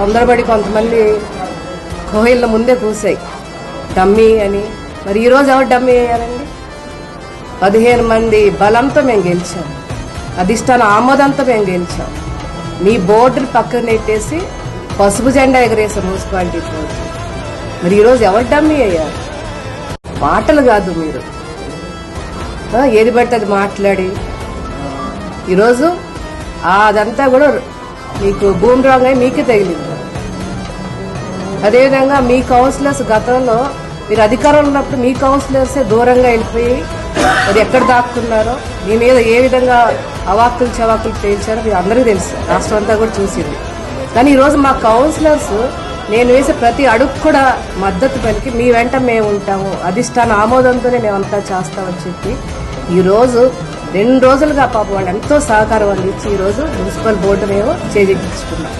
తొందరపడి కొంతమంది కోయిళ్ళ ముందే కూసాయి డమ్మీ అని. మరి ఈరోజు ఎవరు డమ్మీ అయ్యారండి? పదిహేను మంది బలంతో మేము గెలిచాం. అధిష్టాన ఆమోదంతో మేము గెలిచాం. మీ బోర్డులు పక్కన నెట్టేసి పసుపు జెండా ఎగరేసాం మున్సిపాలిటీ రోజు. మరి ఈరోజు ఎవరు డమ్మీ అయ్యారు? మాటలు కాదు మీరు. ఏది పడితే అది మాట్లాడి. ఈరోజు అదంతా కూడా మీకు భూమి రాంగ్ అయి మీకే తగిలింది. అదేవిధంగా మీ కౌన్సిలర్స్ గతంలో మీరు అధికారంలో ఉన్నప్పుడు మీ కౌన్సిలర్సే దూరంగా వెళ్ళిపోయి మరి ఎక్కడ దాక్కున్నారో మీ మీద ఏ విధంగా అవాక్కులు చవాకులు పేల్చారో మీరు అందరికీ తెలుసు. రాష్ట్రం అంతా కూడా చూసింది. కానీ ఈరోజు మా కౌన్సిలర్స్ నేను వేసే ప్రతి అడుగు కూడా మద్దతు పలికి మీ వెంట మేము ఉంటాము. అధిష్టాన ఆమోదంతోనే మేమంతా చేస్తామని చెప్పి ఈరోజు రెండు రోజులుగా పాపం వాళ్ళు ఎంతో సహకారం అందించి ఈరోజు మున్సిపల్ బోర్డు మేము చేజెక్కించుకున్నాం.